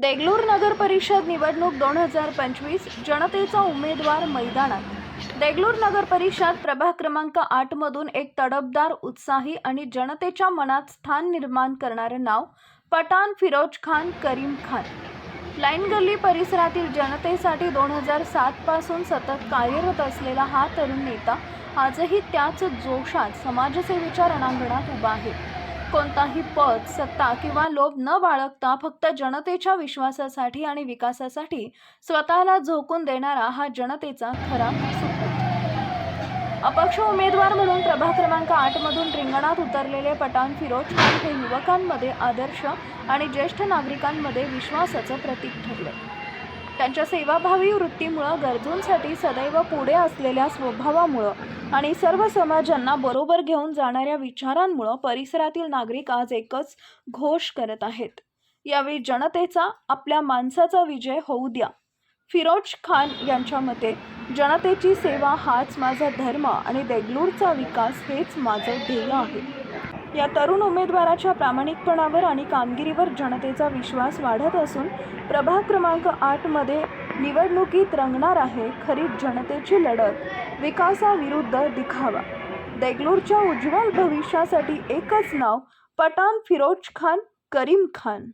देगलूर नगर परिषद निवडणूक दोन हजार पंचवीस जनतेचा उमेदवार मैदानात. देगलूर नगर परिषद प्रभाग क्रमांक आठ मधून एक तडफदार उत्साही आणि जनतेच्या मनात स्थान निर्माण करणारे नाव पठाण फिरोज खान करीम खान. लाईन गल्ली परिसरातील जनतेसाठी दोन हजार सात पासून सतत कार्यरत असलेला हा तरुण नेता आजही त्याच जोशात समाजसेवेच्या रणांगणात उभा आहे. कोणताही पद सत्ता किंवा लोभ न बाळगता फक्त जनतेच्या विश्वासासाठी आणि विकासासाठी स्वतःला झोकून देणारा हा जनतेचा खरा अपक्ष उमेदवार म्हणून प्रभाग क्रमांक आठ मधून रिंगणात उतरलेले पठाण फिरोज खान हे युवकांमध्ये आदर्श आणि ज्येष्ठ नागरिकांमध्ये विश्वासाचं प्रतीक ठरले. त्यांच्या सेवाभावी वृत्तीमुळं गरजूंसाठी सदैव पुढे असलेल्या स्वभावामुळं आणि सर्व समाजांना बरोबर घेऊन जाणाऱ्या विचारांमुळं परिसरातील नागरिक आज एकच घोष करत आहेत. यावेळी जनतेचा आपल्या माणसाचा विजय होऊ द्या. फिरोज खान यांच्या मते जनतेची सेवा हाच माझा धर्म आणि देगलूरचा विकास हेच माझं ध्येय आहे. या तरुण उमेदवाराच्या प्रामाणिकपणावर आणि कामगिरीवर जनतेचा विश्वास वाढत असून प्रभाग क्रमांक आठमध्ये निवडणुकीत रंगणार आहे खरी जनतेची लढत. विकासाविरुद्ध दिखावा. देगलूरच्या उज्ज्वल भविष्यासाठी एकच नाव पठाण फिरोज खान करीम खान.